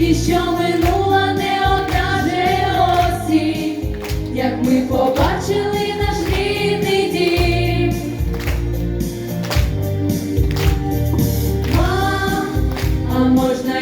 і що минула не одна же осінь, як ми побачили наш рідний дім. Мам, а можна